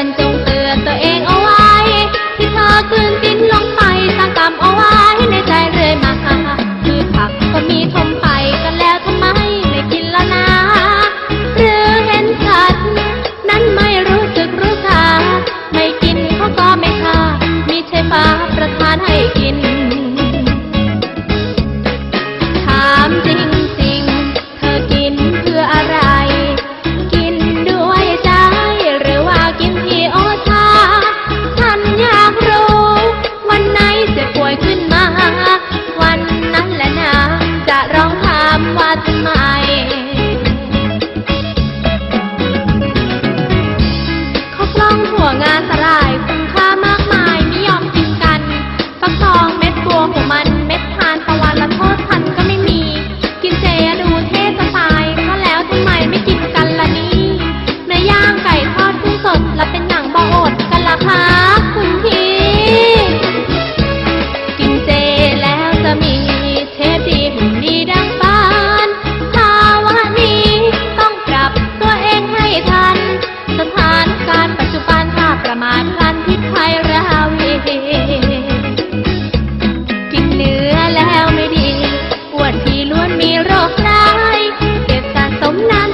อนจงเตือนตัวเองเอาไว้ ที่เธอคืนดินลงไปสร้างกรรมเอาไว้ในใจเรื่อยมาพืชผักก็มีทมไปกันแล้วทำไมไม่กินละนะหรือเห็นสัตว์นั้นไม่รู้สึกรู้ชาไม่กินเขาก็ไม่ทามีใช่ฟ้าประทานให้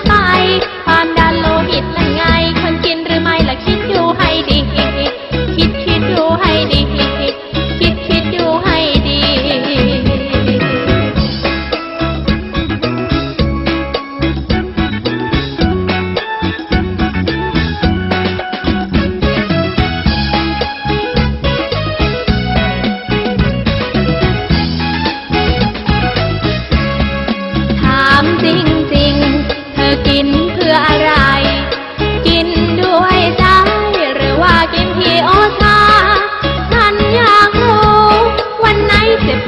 Bye.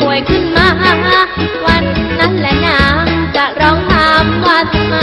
ป่วยขึ้นมา วันนั้นและนางจะร้องถามว่าทำไม